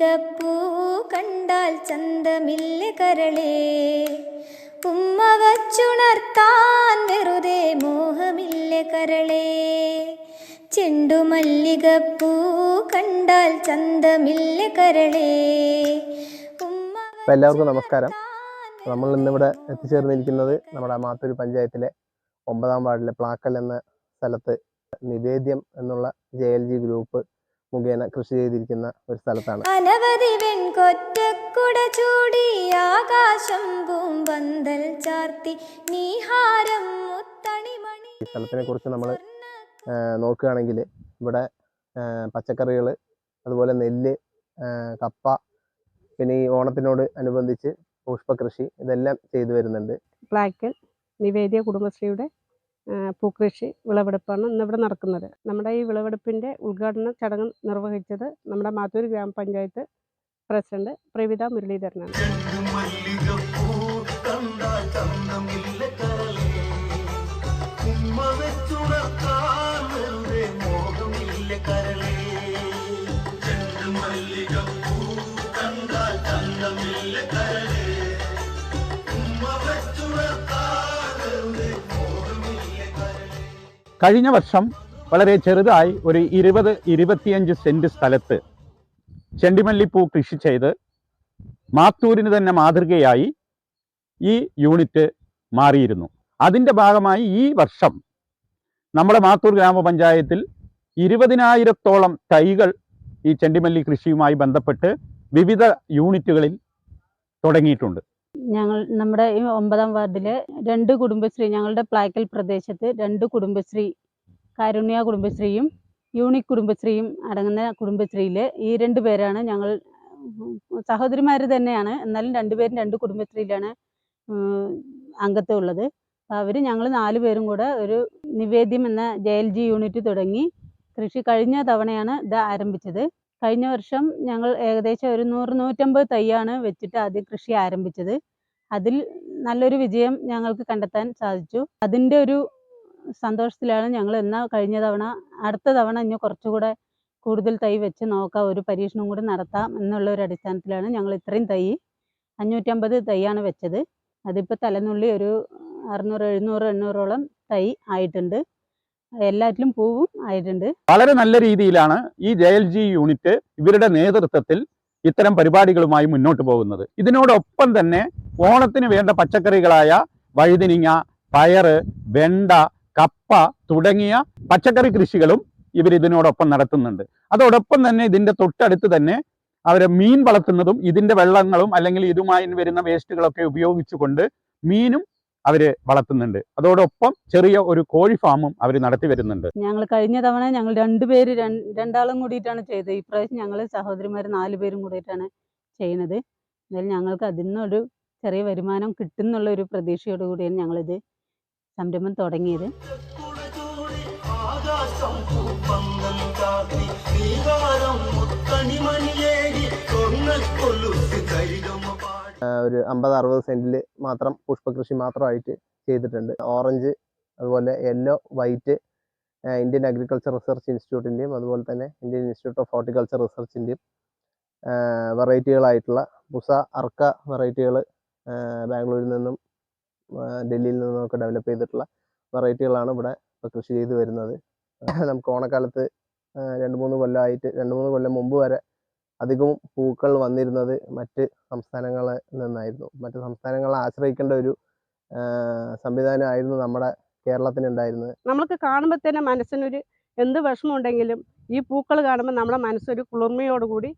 ചെണ്ടുമല്ലികപ്പൂ കണ്ടാൽ ചന്തമില്ല കരളേ. ഉമ്മ വച്ചുണർത്താൻ വെറുതെ മോഹമില്ല കരളേ. ചെണ്ടുമല്ലികപ്പൂ കണ്ടാൽ ചന്തമില്ല കരളേ. ഉമ്മ എല്ലാവർക്കും നമസ്കാരം. നമ്മൾ ഇന്നിവിടെ എത്തിച്ചേർന്നിരിക്കുന്നത് നമ്മുടെ മാത്തൂർ പഞ്ചായത്തിലെ ഒമ്പതാം വാർഡിലെ പ്ലാക്കൽ എന്ന സ്ഥലത്ത് നിവേദ്യം എന്നുള്ള ജെ എൽ ജി ഗ്രൂപ്പ് മുഖേന കൃഷി ചെയ്തിരിക്കുന്ന ഒരു സ്ഥലത്താണ്. അനവധി വെൺകൊറ്റക്കുട ചൂടി ആകാശം പൂമ്പന്തൽ ചാർത്തി നീഹാരം മുത്തണിമണി ഈ സ്ഥലത്തിനെ കുറിച്ച് നമ്മൾ നോക്കുകയാണെങ്കിൽ ഇവിടെ പച്ചക്കറികൾ അതുപോലെ നെല്ല് കപ്പ പിന്നെ ഈ ഓണത്തിനോട് അനുബന്ധിച്ച് പുഷ്പകൃഷി ഇതെല്ലാം ചെയ്തു വരുന്നുണ്ട്. പ്ലാക്കൽ നിവേദ്യ കുടുംബശ്രീയുടെ പൂക്കൃഷി വിളവെടുപ്പാണ് ഇന്നിവിടെ നടക്കുന്നത്. നമ്മുടെ ഈ വിളവെടുപ്പിന്റെ ഉദ്ഘാടന ചടങ്ങ് നിർവഹിച്ചത് നമ്മുടെ മാത്തൂർ ഗ്രാമപഞ്ചായത്ത് പ്രസിഡന്റ് പ്രവിത മുരളീധരനാണ്. കരളേ. കഴിഞ്ഞ വർഷം വളരെ ചെറുതായി ഒരു ഇരുപത് ഇരുപത്തിയഞ്ച് സെന്റ് സ്ഥലത്ത് ചെണ്ടിമല്ലിപ്പൂ കൃഷി ചെയ്ത് മാത്തൂരിന് തന്നെ മാതൃകയായി ഈ യൂണിറ്റ് മാറിയിരുന്നു. അതിന്റെ ഭാഗമായി ഈ വർഷം നമ്മുടെ മാത്തൂർ ഗ്രാമപഞ്ചായത്തിൽ ഇരുപതിനായിരത്തോളം തൈകൾ ഈ ചെണ്ടിമല്ലി കൃഷിയുമായി ബന്ധപ്പെട്ട് വിവിധ യൂണിറ്റുകളിൽ തുടങ്ങിയിട്ടുണ്ട്. ഞങ്ങൾ നമ്മുടെ ഈ ഒമ്പതാം വാർഡിലെ രണ്ട് കുടുംബശ്രീ ഞങ്ങളുടെ പ്ലാക്കൽ പ്രദേശത്ത് രണ്ട് കുടുംബശ്രീ കാരുണ്യ കുടുംബശ്രീയും യൂണിക് കുടുംബശ്രീയും അടങ്ങുന്ന കുടുംബശ്രീയിൽ ഈ രണ്ട് പേരാണ് ഞങ്ങൾ സഹോദരിമാർ തന്നെയാണ്. എന്നാലും രണ്ടുപേരും രണ്ട് കുടുംബശ്രീയിലാണ് അംഗത്വം ഉള്ളത്. അവർ ഞങ്ങൾ നാല് പേരും കൂടെ ഒരു നിവേദ്യം എന്ന ജെ എൽ ജി യൂണിറ്റ് തുടങ്ങി കൃഷി കഴിഞ്ഞ തവണയാണ് ഇത് ആരംഭിച്ചത്. കഴിഞ്ഞ വർഷം ഞങ്ങൾ ഏകദേശം ഒരു നൂറ് നൂറ്റമ്പത് തൈയാണ് വെച്ചിട്ട് ആദ്യം കൃഷി ആരംഭിച്ചത്. അതിൽ നല്ലൊരു വിജയം ഞങ്ങൾക്ക് കണ്ടെത്താൻ സാധിച്ചു. അതിന്റെ ഒരു സന്തോഷത്തിലാണ് ഞങ്ങൾ എന്നാൽ കഴിഞ്ഞ തവണ അടുത്ത തവണ ഇനി കുറച്ചുകൂടെ കൂടുതൽ തൈ വെച്ച് നോക്കാം ഒരു പരീക്ഷണം കൂടി നടത്താം എന്നുള്ള ഒരു അടിസ്ഥാനത്തിലാണ് ഞങ്ങൾ ഇത്രയും തൈ അഞ്ഞൂറ്റമ്പത് തൈയാണ് വെച്ചത്. അതിപ്പോൾ തലനുള്ളി ഒരു അറുന്നൂറ് എഴുന്നൂറ് എണ്ണൂറോളം തൈ ആയിട്ടുണ്ട്. എല്ലാറ്റിലും പോവും ആയിട്ടുണ്ട്. വളരെ നല്ല രീതിയിലാണ് ഈ ജെ എൽ ജി യൂണിറ്റ് ഇവരുടെ നേതൃത്വത്തിൽ ഇത്തരം പരിപാടികളുമായി മുന്നോട്ട് പോകുന്നത്. ഇതിനോടൊപ്പം തന്നെ ഓണത്തിന് വേണ്ട പച്ചക്കറികളായ വഴുതിനിങ്ങ പയറ് വെണ്ട കപ്പ തുടങ്ങിയ പച്ചക്കറി കൃഷികളും ഇവർ ഇതിനോടൊപ്പം നടത്തുന്നുണ്ട്. അതോടൊപ്പം തന്നെ ഇതിന്റെ തൊട്ടടുത്ത് തന്നെ അവർ മീൻ വളർത്തുന്നതും ഇതിന്റെ വെള്ളങ്ങളും അല്ലെങ്കിൽ ഇതുമായി വരുന്ന വേസ്റ്റുകളൊക്കെ ഉപയോഗിച്ചുകൊണ്ട് മീനും അവർ വളർത്തുന്നുണ്ട്. അതോടൊപ്പം ചെറിയ ഒരു കോഴി ഫാമും അവർ നടത്തി വരുന്നുണ്ട്. ഞങ്ങൾ കഴിഞ്ഞ തവണ ഞങ്ങൾ രണ്ടുപേര് രണ്ട് രണ്ടാളും കൂടിയിട്ടാണ് ചെയ്തത്. ഇപ്രാവശ്യം ഞങ്ങൾ സഹോദരിമാർ നാല് പേരും കൂടിയിട്ടാണ് ചെയ്യുന്നത് എന്നാലും ഞങ്ങൾക്ക് അതിൽ നിന്നൊരു ചെറിയ വരുമാനം കിട്ടുന്നുള്ള ഒരു പ്രതീക്ഷയോട് കൂടിയാണ് ഞങ്ങളിത് സംരംഭം തുടങ്ങിയത്. നീകാരം കരികമ്മ ഒരു അമ്പത് അറുപത് സെന്റിൽ മാത്രം പുഷ്പകൃഷി മാത്രമായിട്ട് ചെയ്തിട്ടുണ്ട്. ഓറഞ്ച് അതുപോലെ yellow white Indian agriculture research ഇൻസ്റ്റിറ്റ്യൂട്ടിന്റെയും അതുപോലെ തന്നെ ഇന്ത്യൻ ഇൻസ്റ്റിറ്റ്യൂട്ട് ഓഫ് ഹോർട്ടിക്കൾച്ചർ റിസർച്ചിന്റെയും വെറൈറ്റികളായിട്ടുള്ള പുസ അർക്ക വെറൈറ്റികൾ ബാംഗ്ലൂരിൽ നിന്നും ഡൽഹിയിൽ നിന്നും ഒക്കെ ഡെവലപ്പ് ചെയ്തിട്ടുള്ള വെറൈറ്റികളാണ് ഇവിടെ കൃഷി ചെയ്തു വരുന്നത്. നമുക്ക് ഓണക്കാലത്ത് രണ്ട് മൂന്ന് കൊല്ലമായിട്ട് രണ്ട് മൂന്ന് കൊല്ലം മുമ്പ് വരെ അധികവും പൂക്കൾ വന്നിരുന്നത് മറ്റ് സംസ്ഥാനങ്ങളിൽ നിന്നായിരുന്നു. മറ്റ് സംസ്ഥാനങ്ങളെ ആശ്രയിക്കേണ്ട ഒരു സംവിധാനമായിരുന്നു നമ്മുടെ കേരളത്തിന് കേരളത്തിനുണ്ടായിരുന്നത്. നമുക്ക് കാണുമ്പോൾ തന്നെ മനസ്സിനൊരു എന്ത് വിഷമമുണ്ടെങ്കിലും ഈ പൂക്കൾ കാണുമ്പോൾ നമ്മുടെ മനസ്സൊരു കുളിർമയോടുകൂടി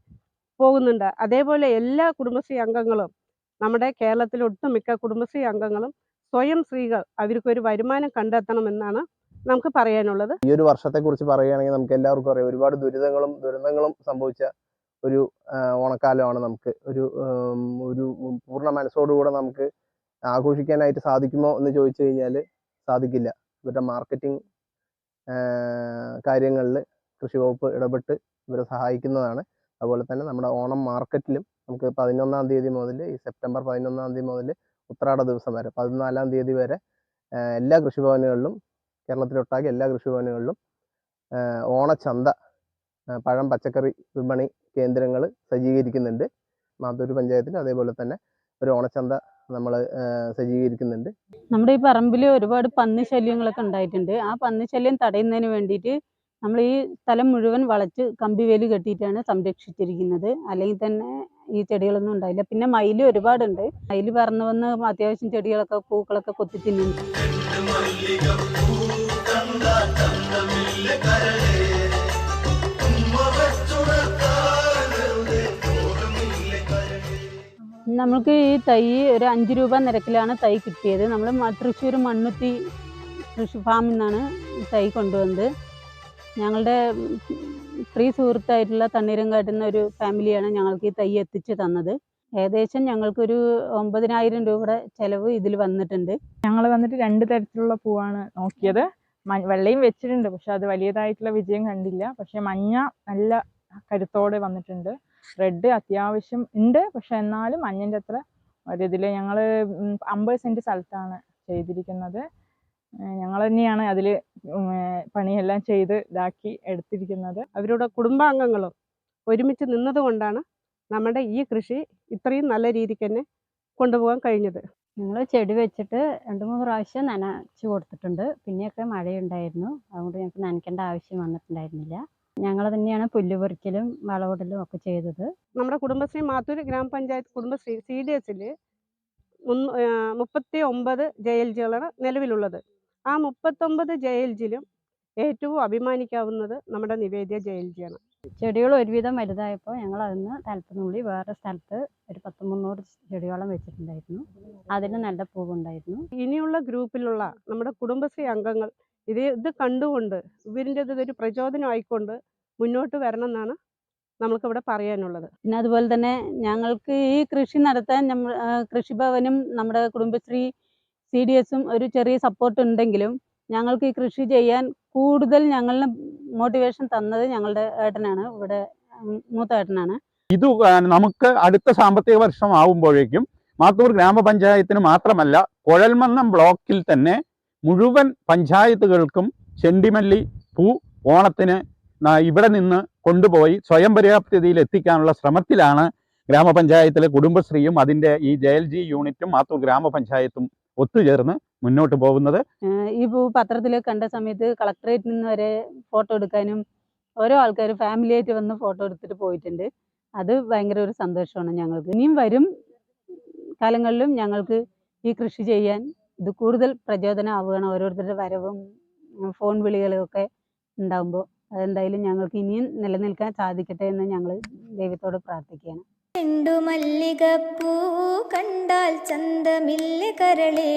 പോകുന്നുണ്ട്. അതേപോലെ എല്ലാ കുടുംബശ്രീ അംഗങ്ങളും നമ്മുടെ കേരളത്തിലെ ഒട്ടുമിക്ക കുടുംബശ്രീ അംഗങ്ങളും സ്വയം സ്ത്രീകൾ അവർക്കൊരു വരുമാനം കണ്ടെത്തണമെന്നാണ് നമുക്ക് പറയാനുള്ളത്. ഈ ഒരു വർഷത്തെ കുറിച്ച് പറയുകയാണെങ്കിൽ നമുക്ക് എല്ലാവർക്കും അറിയാം. ഒരുപാട് ദുരിതങ്ങളും ദുരന്തങ്ങളും സംഭവിച്ച ഒരു ഓണക്കാലമാണ് നമുക്ക് ഒരു ഒരു പൂർണ മനസ്സോടുകൂടെ നമുക്ക് ആഘോഷിക്കാനായിട്ട് സാധിക്കുമോ എന്ന് ചോദിച്ചു കഴിഞ്ഞാൽ സാധിക്കില്ല. ഇവരുടെ മാർക്കറ്റിംഗ് കാര്യങ്ങളിൽ കൃഷി വകുപ്പ് ഇടപെട്ട് ഇവരെ സഹായിക്കുന്നതാണ്. അതുപോലെ തന്നെ നമ്മുടെ ഓണം മാർക്കറ്റിലും നമുക്ക് പതിനൊന്നാം തീയതി മുതൽ ഈ സെപ്റ്റംബർ പതിനൊന്നാം തീയതി മുതൽ ഉത്രാട ദിവസം വരെ പതിനാലാം തീയതി വരെ എല്ലാ കൃഷിഭവനുകളിലും കേരളത്തിലൊട്ടാകെ എല്ലാ കൃഷിഭവനുകളിലും ഓണച്ചന്ത പഴം പച്ചക്കറി വിപണി കേന്ദ്രങ്ങൾ സജ്ജീകരിക്കുന്നുണ്ട്. മാത്തൂർ പഞ്ചായത്തിൽ അതേപോലെ തന്നെ ഒരു ഓണച്ചന്ത നമ്മൾ സജ്ജീകരിക്കുന്നുണ്ട്. നമ്മുടെ ഈ പറമ്പിൽ ഒരുപാട് പന്നി ശല്യങ്ങളൊക്കെ ഉണ്ടായിട്ടുണ്ട്. ആ പന്നി ശല്യം തടയുന്നതിന് വേണ്ടിയിട്ട് നമ്മൾ ഈ സ്ഥലം മുഴുവൻ വളച്ച് കമ്പിവേലി കെട്ടിയിട്ടാണ് സംരക്ഷിച്ചിരിക്കുന്നത്. അല്ലെങ്കിൽ തന്നെ ഈ ചെടികളൊന്നും ഉണ്ടായില്ല. പിന്നെ മയിൽ ഒരുപാടുണ്ട്. മയിൽ പറന്ന് വന്ന് അത്യാവശ്യം ചെടികളൊക്കെ പൂക്കളൊക്കെ കൊത്തി തിന്നുന്നുണ്ട്. നമുക്ക് ഈ തൈ ഒരു അഞ്ച് രൂപ നിരക്കിലാണ് തൈ കിട്ടിയത്. നമ്മൾ തൃശ്ശൂർ മണ്ണുത്തി കൃഷി ഫാമിൽ നിന്നാണ് തൈ കൊണ്ടുവന്നത്. ഞങ്ങളുടെ സ്ത്രീ സുഹൃത്തായിട്ടുള്ള തണ്ണീരം കാട്ടുന്ന ഒരു ഫാമിലിയാണ് ഞങ്ങൾക്ക് ഈ തൈ എത്തിച്ചു തന്നത്. ഏകദേശം ഞങ്ങൾക്കൊരു ഒമ്പതിനായിരം രൂപയുടെ ചിലവ് ഇതിൽ വന്നിട്ടുണ്ട്. ഞങ്ങൾ വന്നിട്ട് രണ്ട് തരത്തിലുള്ള പൂവാണ് നോക്കിയത്. വെള്ളയും വെച്ചിട്ടുണ്ട്. പക്ഷെ അത് വലിയതായിട്ടുള്ള വിജയം കണ്ടില്ല. പക്ഷെ മഞ്ഞ നല്ല കരുത്തോടെ വന്നിട്ടുണ്ട്. റെഡ് അത്യാവശ്യം ഉണ്ട്. പക്ഷെ എന്നാലും മഞ്ഞന്റെ അത്ര ഒരിതിൽ ഞങ്ങൾ അമ്പത് സെന്റ് സ്ഥലത്താണ് ചെയ്തിരിക്കുന്നത്. ഞങ്ങൾ തന്നെയാണ് അതിൽ പണിയെല്ലാം ചെയ്ത് ഇതാക്കി എടുത്തിരിക്കുന്നത്. അവരുടെ കുടുംബാംഗങ്ങളും ഒരുമിച്ച് നിന്നതുകൊണ്ടാണ് നമ്മുടെ ഈ കൃഷി ഇത്രയും നല്ല രീതിക്ക് തന്നെ കൊണ്ടുപോകാൻ കഴിഞ്ഞത്. ഞങ്ങൾ ചെടി വെച്ചിട്ട് രണ്ട് മൂന്ന് പ്രാവശ്യം നനച്ചു കൊടുത്തിട്ടുണ്ട്. പിന്നെയൊക്കെ മഴയുണ്ടായിരുന്നു. അതുകൊണ്ട് ഞങ്ങൾക്ക് നനയ്ക്കേണ്ട ആവശ്യം വന്നിട്ടുണ്ടായിരുന്നില്ല. ഞങ്ങൾ തന്നെയാണ് പുല്ല് പറിക്കലും വളമിടലും ഒക്കെ ചെയ്തത്. നമ്മുടെ കുടുംബശ്രീ മാത്തൂർ ഗ്രാമപഞ്ചായത്ത് കുടുംബശ്രീ സി ഡി എസിൽ മുപ്പത്തി ഒമ്പത് ജെ എൽ ജികളാണ് നിലവിലുള്ളത്. ആ മുപ്പത്തൊമ്പത് ജെ എൽ ജിയിലും ഏറ്റവും അഭിമാനിക്കാവുന്നത് നമ്മുടെ നിവേദ്യ ജെ എൽ ജിയാണ് ചെടികൾ ഒരുവിധം വലുതായപ്പോൾ ഞങ്ങൾ അതിന് തലപ്പനുള്ളി വേറെ സ്ഥലത്ത് ഒരു പത്ത് മുന്നൂറ് ചെടിയോളം വെച്ചിട്ടുണ്ടായിരുന്നു. അതിന് നല്ല പൂവുണ്ടായിരുന്നു. ഇനിയുള്ള ഗ്രൂപ്പിലുള്ള നമ്മുടെ കുടുംബശ്രീ അംഗങ്ങൾ ഇത് ഇത് കണ്ടുകൊണ്ട് ഇവരിന്റെ ഇതൊരു പ്രചോദനമായിക്കൊണ്ട് മുന്നോട്ട് വരണം എന്നാണ് നമുക്കിവിടെ പറയാനുള്ളത്. പിന്നെ അതുപോലെ തന്നെ ഞങ്ങൾക്ക് ഈ കൃഷി നടത്താൻ നമ്മൾ കൃഷിഭവനും നമ്മുടെ കുടുംബശ്രീ സി ഡി എസും ഒരു ചെറിയ സപ്പോർട്ട് ഉണ്ടെങ്കിലും ഞങ്ങൾക്ക് ഈ കൃഷി ചെയ്യാൻ കൂടുതൽ ഞങ്ങളിന് മോട്ടിവേഷൻ തന്നത് ഞങ്ങളുടെ ഏട്ടനാണ്. ഇവിടെ മൂത്ത ഏട്ടനാണ്. ഇത് നമുക്ക് അടുത്ത സാമ്പത്തിക വർഷം ആവുമ്പോഴേക്കും മാത്തൂർ ഗ്രാമപഞ്ചായത്തിന് മാത്രമല്ല കുഴൽമന്നം ബ്ലോക്കിൽ തന്നെ മുഴുവൻ പഞ്ചായത്തുകൾക്കും ചെണ്ടിമല്ലി പൂ ഓണത്തിന് ഇവിടെ നിന്ന് കൊണ്ടുപോയി സ്വയം പര്യാപ്തതയിൽ എത്തിക്കാനുള്ള ശ്രമത്തിലാണ് ഗ്രാമപഞ്ചായത്തിലെ കുടുംബശ്രീയും അതിന്റെ ഈ ജി യൂണിറ്റും മാത്തൂർ ഗ്രാമപഞ്ചായത്തും ഒത്തുചേർന്ന് മുന്നോട്ട് പോകുന്നത്. ഈ പത്രത്തിൽ കണ്ട സമയത്ത് കളക്ടറേറ്റിൽ നിന്ന് വരെ ഫോട്ടോ എടുക്കാനും ഓരോ ആൾക്കാർ ഫാമിലി ആയിട്ട് വന്ന് ഫോട്ടോ എടുത്തിട്ട് പോയിട്ടുണ്ട്. അത് ഭയങ്കര ഒരു സന്തോഷമാണ് ഞങ്ങൾക്ക്. ഇനിയും വരും കാലങ്ങളിലും ഞങ്ങൾക്ക് ഈ കൃഷി ചെയ്യാൻ ഇത് കൂടുതൽ പ്രചോദനമാവുകയാണ് ഓരോരുത്തരുടെ വരവും ഫോൺ വിളികളൊക്കെ ഉണ്ടാകുമ്പോൾ അതെന്തായാലും ഞങ്ങൾക്ക് ഇനിയും നിലനിൽക്കാൻ സാധിക്കട്ടെ എന്ന് ഞങ്ങൾ ദൈവത്തോട് പ്രാർത്ഥിക്കുകയാണ്. ചെണ്ടുമല്ലികപ്പൂ കണ്ടാൽ ചന്തമില്ല കരളേ.